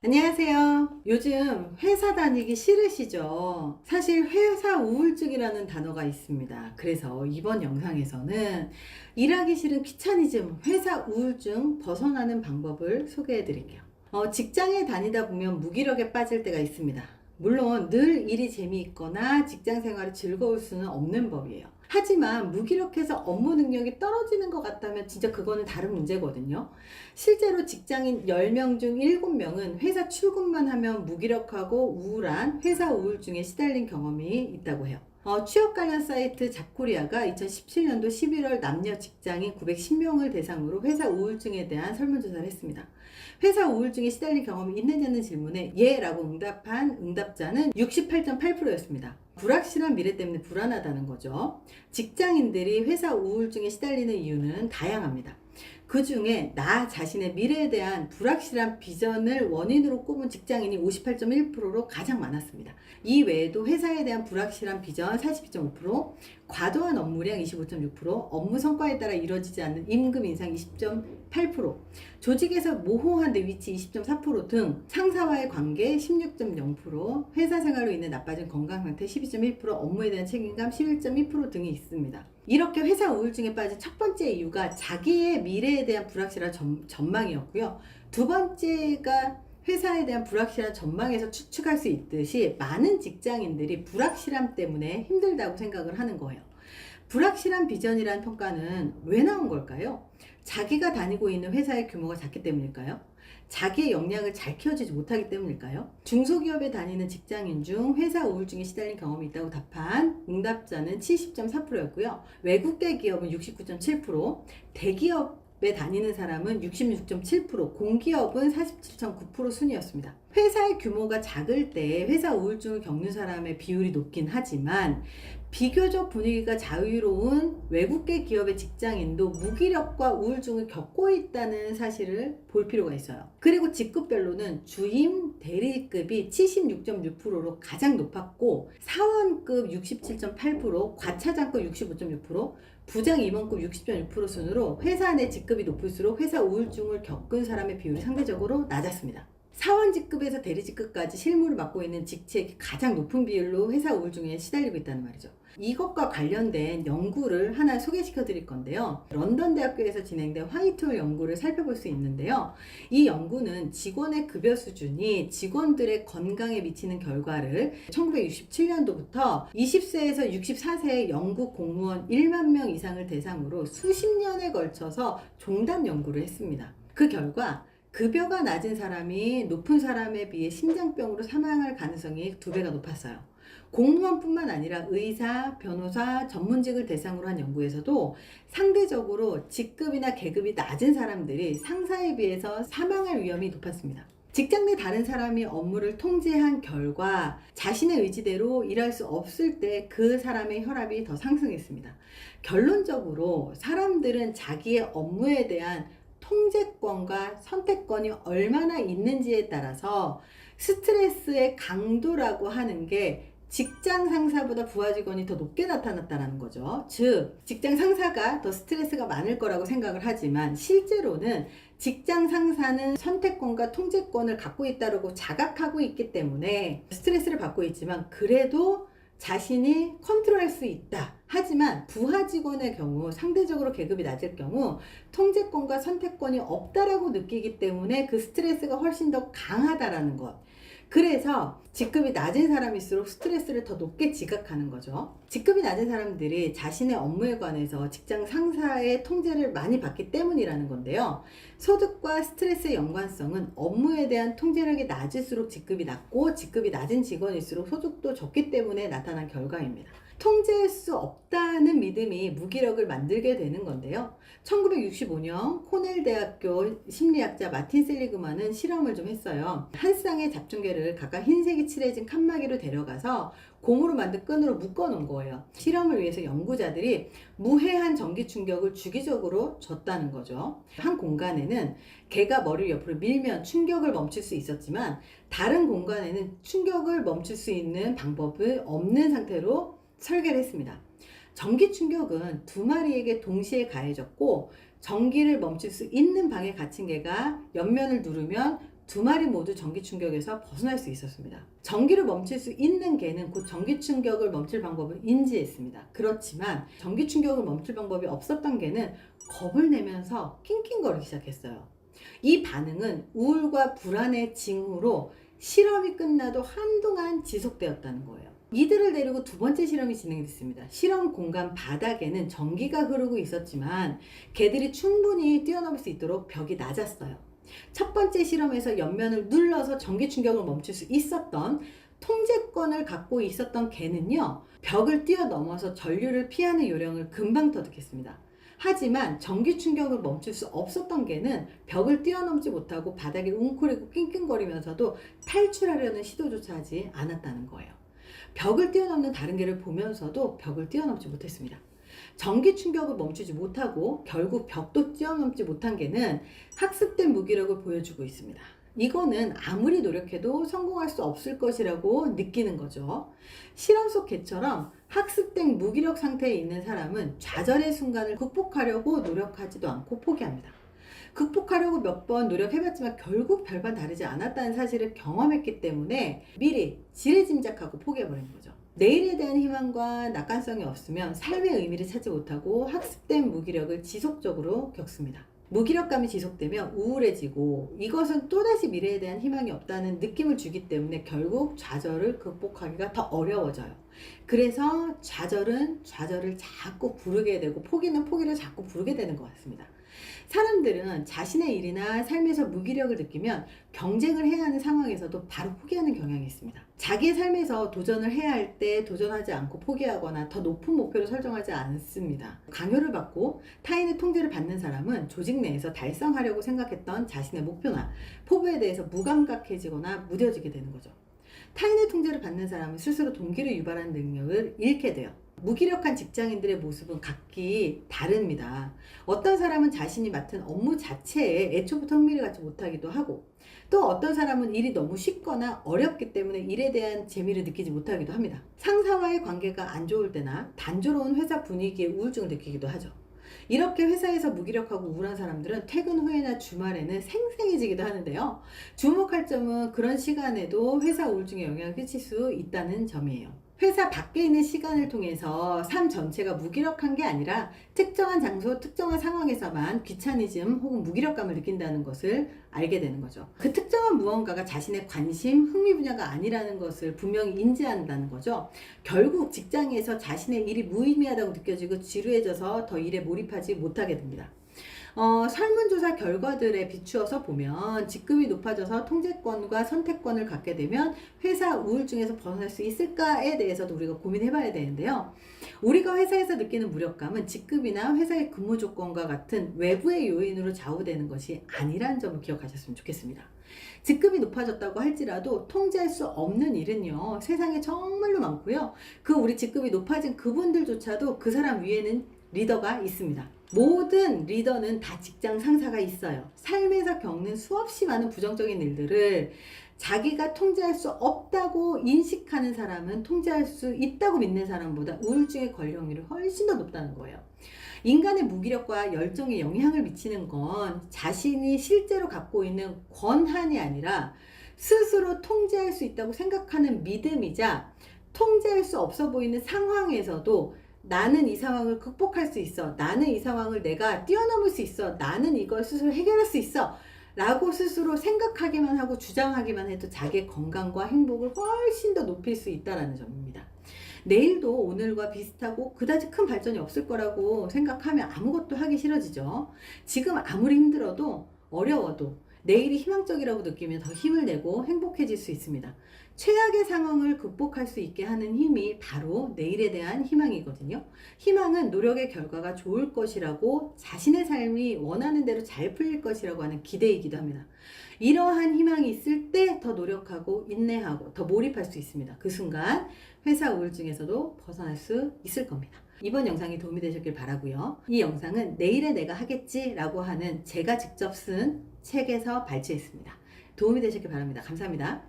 안녕하세요. 요즘 회사 다니기 싫으시죠? 사실 회사 우울증이라는 단어가 있습니다. 그래서 이번 영상에서는 일하기 싫은 귀차니즘, 회사 우울증 벗어나는 방법을 소개해 드릴게요. 어, 직장에 다니다 보면 무기력에 빠질 때가 있습니다. 물론 늘 일이 재미있거나 직장 생활이 즐거울 수는 없는 법이에요. 하지만 무기력해서 업무 능력이 떨어지는 것 같다면 진짜 그거는 다른 문제거든요. 실제로 직장인 10명 중 7명은 회사 출근만 하면 무기력하고 우울한 회사 우울증에 시달린 경험이 있다고 해요. 어, 취업 관련 사이트 잡코리아가 2017년도 11월 남녀 직장인 910명을 대상으로 회사 우울증에 대한 설문조사를 했습니다. 회사 우울증에 시달린 경험이 있느냐는 질문에 예라고 응답한 응답자는 68.8%였습니다. 불확실한 미래 때문에 불안하다는 거죠. 직장인들이 회사 우울증에 시달리는 이유는 다양합니다. 그 중에 나 자신의 미래에 대한 불확실한 비전을 원인으로 꼽은 직장인이 58.1%로 가장 많았습니다. 이 외에도 회사에 대한 불확실한 비전 42.5%, 과도한 업무량 25.6%, 업무 성과에 따라 이루어지지 않는 임금 인상 20.8%, 조직에서 모호한 내 위치 20.4%등 상사와의 관계 16.0%, 회사 생활로 인해 나빠진 건강 상태 12.1%, 업무에 대한 책임감 11.2% 등이 있습니다. 이렇게 회사 우울증에 빠진 첫 번째 이유가 자기의 미래에 대한 불확실한 전, 전망이었고요. 두 번째가 회사에 대한 불확실한 전망에서 추측할 수 있듯이 많은 직장인들이 불확실함 때문에 힘들다고 생각을 하는 거예요. 불확실한 비전이라는 평가는 왜 나온 걸까요? 자기가 다니고 있는 회사의 규모가 작기 때문일까요? 자기의 역량을 잘 키워주지 못하기 때문일까요? 중소기업에 다니는 직장인 중 회사 우울증에 시달린 경험이 있다고 답한 응답자는 70.4%였고요. 외국계 기업은 69.7%, 대기업 에 다니는 사람은 66.7%, 공기업은 47.9% 순이었습니다. 회사의 규모가 작을 때 회사 우울증을 겪는 사람의 비율이 높긴 하지만 비교적 분위기가 자유로운 외국계 기업의 직장인도 무기력과 우울증을 겪고 있다는 사실을 볼 필요가 있어요. 그리고 직급별로는 주임 대리급이 76.6%로 가장 높았고 사원급 67.8%, 과차장급 65.6%, 부장 임원급 60.6% 순으로 회사 내 직급이 높을수록 회사 우울증을 겪은 사람의 비율이 상대적으로 낮았습니다. 사원 직급에서 대리 직급까지 실무를 맡고 있는 직책이 가장 높은 비율로 회사 우울증에 시달리고 있다는 말이죠. 이것과 관련된 연구를 하나 소개시켜 드릴 건데요. 런던 대학교에서 진행된 화이트홀 연구를 살펴볼 수 있는데요. 이 연구는 직원의 급여 수준이 직원들의 건강에 미치는 결과를 1967년도부터 20세에서 64세의 영국 공무원 1만 명 이상을 대상으로 수십 년에 걸쳐서 종단 연구를 했습니다. 그 결과 급여가 낮은 사람이 높은 사람에 비해 심장병으로 사망할 가능성이 두 배가 높았어요. 공무원뿐만 아니라 의사, 변호사, 전문직을 대상으로 한 연구에서도 상대적으로 직급이나 계급이 낮은 사람들이 상사에 비해서 사망할 위험이 높았습니다. 직장 내 다른 사람이 업무를 통제한 결과 자신의 의지대로 일할 수 없을 때 그 사람의 혈압이 더 상승했습니다. 결론적으로 사람들은 자기의 업무에 대한 통제권과 선택권이 얼마나 있는지에 따라서 스트레스의 강도라고 하는 게 직장 상사보다 부하 직원이 더 높게 나타났다는 거죠. 즉, 직장 상사가 더 스트레스가 많을 거라고 생각을 하지만 실제로는 직장 상사는 선택권과 통제권을 갖고 있다고 자각하고 있기 때문에 스트레스를 받고 있지만 그래도 자신이 컨트롤할 수 있다. 하지만 부하 직원의 경우 상대적으로 계급이 낮을 경우 통제권과 선택권이 없다라고 느끼기 때문에 그 스트레스가 훨씬 더 강하다라는 것. 그래서 직급이 낮은 사람일수록 스트레스를 더 높게 지각하는 거죠. 직급이 낮은 사람들이 자신의 업무에 관해서 직장 상사의 통제를 많이 받기 때문이라는 건데요. 소득과 스트레스의 연관성은 업무에 대한 통제력이 낮을수록 직급이 낮고 직급이 낮은 직원일수록 소득도 적기 때문에 나타난 결과입니다. 통제할 수 없다는 믿음이 무기력을 만들게 되는 건데요. 1965년 코넬 대학교 심리학자 마틴 셀리그만은 실험을 좀 했어요. 한 쌍의 잡충개를 각각 흰색이 칠해진 칸막이로 데려가서 고무로 만든 끈으로 묶어 놓은 거예요. 실험을 위해서 연구자들이 무해한 전기 충격을 주기적으로 줬다는 거죠. 한 공간에는 개가 머리를 옆으로 밀면 충격을 멈출 수 있었지만 다른 공간에는 충격을 멈출 수 있는 방법을 없는 상태로 설계를 했습니다. 전기 충격은 두 마리에게 동시에 가해졌고 전기를 멈출 수 있는 방에 갇힌 개가 옆면을 누르면 두 마리 모두 전기 충격에서 벗어날 수 있었습니다. 전기를 멈출 수 있는 개는 곧 전기 충격을 멈출 방법을 인지했습니다. 그렇지만 전기 충격을 멈출 방법이 없었던 개는 겁을 내면서 낑낑거리기 시작했어요. 이 반응은 우울과 불안의 징후로 실험이 끝나도 한동안 지속되었다는 거예요. 이들을 데리고 두 번째 실험이 진행됐습니다. 실험 공간 바닥에는 전기가 흐르고 있었지만 개들이 충분히 뛰어넘을 수 있도록 벽이 낮았어요. 첫 번째 실험에서 옆면을 눌러서 전기 충격을 멈출 수 있었던 통제권을 갖고 있었던 개는요, 벽을 뛰어넘어서 전류를 피하는 요령을 금방 터득했습니다. 하지만 전기 충격을 멈출 수 없었던 개는 벽을 뛰어넘지 못하고 바닥에 웅크리고 낑낑거리면서도 탈출하려는 시도조차 하지 않았다는 거예요. 벽을 뛰어넘는 다른 개를 보면서도 벽을 뛰어넘지 못했습니다. 전기 충격을 멈추지 못하고 결국 벽도 뛰어넘지 못한 개는 학습된 무기력을 보여주고 있습니다. 이거는 아무리 노력해도 성공할 수 없을 것이라고 느끼는 거죠. 실험 속 개처럼 학습된 무기력 상태에 있는 사람은 좌절의 순간을 극복하려고 노력하지도 않고 포기합니다. 극복하려고 몇 번 노력해봤지만 결국 별반 다르지 않았다는 사실을 경험했기 때문에 미리 지레짐작하고 포기해버리는 거죠. 내일에 대한 희망과 낙관성이 없으면 삶의 의미를 찾지 못하고 학습된 무기력을 지속적으로 겪습니다. 무기력감이 지속되면 우울해지고 이것은 또다시 미래에 대한 희망이 없다는 느낌을 주기 때문에 결국 좌절을 극복하기가 더 어려워져요. 그래서 좌절은 좌절을 자꾸 부르게 되고 포기는 포기를 자꾸 부르게 되는 것 같습니다. 사람들은 자신의 일이나 삶에서 무기력을 느끼면 경쟁을 해야 하는 상황에서도 바로 포기하는 경향이 있습니다. 자기의 삶에서 도전을 해야 할 때 도전하지 않고 포기하거나 더 높은 목표를 설정하지 않습니다. 강요를 받고 타인의 통제를 받는 사람은 조직 내에서 달성하려고 생각했던 자신의 목표나 포부에 대해서 무감각해지거나 무뎌지게 되는 거죠. 타인의 통제를 받는 사람은 스스로 동기를 유발하는 능력을 잃게 돼요. 무기력한 직장인들의 모습은 각기 다릅니다. 어떤 사람은 자신이 맡은 업무 자체에 애초부터 흥미를 갖지 못하기도 하고, 또 어떤 사람은 일이 너무 쉽거나 어렵기 때문에 일에 대한 재미를 느끼지 못하기도 합니다. 상사와의 관계가 안 좋을 때나 단조로운 회사 분위기에 우울증을 느끼기도 하죠. 이렇게 회사에서 무기력하고 우울한 사람들은 퇴근 후에나 주말에는 생생해지기도 하는데요. 주목할 점은 그런 시간에도 회사 우울증에 영향을 끼칠 수 있다는 점이에요. 회사 밖에 있는 시간을 통해서 삶 전체가 무기력한 게 아니라 특정한 장소, 특정한 상황에서만 귀차니즘 혹은 무기력감을 느낀다는 것을 알게 되는 거죠. 그 특정한 무언가가 자신의 관심, 흥미 분야가 아니라는 것을 분명히 인지한다는 거죠. 결국 직장에서 자신의 일이 무의미하다고 느껴지고 지루해져서 더 일에 몰입하지 못하게 됩니다. 어, 설문조사 결과들에 비추어서 보면 직급이 높아져서 통제권과 선택권을 갖게 되면 회사 우울증에서 벗어날 수 있을까에 대해서도 우리가 고민해 봐야 되는데요. 우리가 회사에서 느끼는 무력감은 직급이나 회사의 근무 조건과 같은 외부의 요인으로 좌우되는 것이 아니라는 점을 기억하셨으면 좋겠습니다. 직급이 높아졌다고 할지라도 통제할 수 없는 일은요, 세상에 정말로 많고요. 그 우리 직급이 높아진 그분들조차도 그 사람 위에는 리더가 있습니다. 모든 리더는 다 직장 상사가 있어요. 삶에서 겪는 수없이 많은 부정적인 일들을 자기가 통제할 수 없다고 인식하는 사람은 통제할 수 있다고 믿는 사람보다 우울증에 걸릴 확률이 훨씬 더 높다는 거예요. 인간의 무기력과 열정에 영향을 미치는 건 자신이 실제로 갖고 있는 권한이 아니라 스스로 통제할 수 있다고 생각하는 믿음이자 통제할 수 없어 보이는 상황에서도 나는 이 상황을 극복할 수 있어. 나는 이 상황을 내가 뛰어넘을 수 있어. 나는 이걸 스스로 해결할 수 있어. 라고 스스로 생각하기만 하고 주장하기만 해도 자기의 건강과 행복을 훨씬 더 높일 수 있다는 점입니다. 내일도 오늘과 비슷하고 그다지 큰 발전이 없을 거라고 생각하면 아무것도 하기 싫어지죠. 지금 아무리 힘들어도 어려워도 내일이 희망적이라고 느끼면 더 힘을 내고 행복해질 수 있습니다. 최악의 상황을 극복할 수 있게 하는 힘이 바로 내일에 대한 희망이거든요. 희망은 노력의 결과가 좋을 것이라고 자신의 삶이 원하는 대로 잘 풀릴 것이라고 하는 기대이기도 합니다. 이러한 희망이 있을 때 더 노력하고 인내하고 더 몰입할 수 있습니다. 그 순간 회사 우울증에서도 벗어날 수 있을 겁니다. 이번 영상이 도움이 되셨길 바라고요. 이 영상은 내일의 내가 하겠지라고 하는 제가 직접 쓴 책에서 발췌했습니다. 도움이 되셨길 바랍니다. 감사합니다.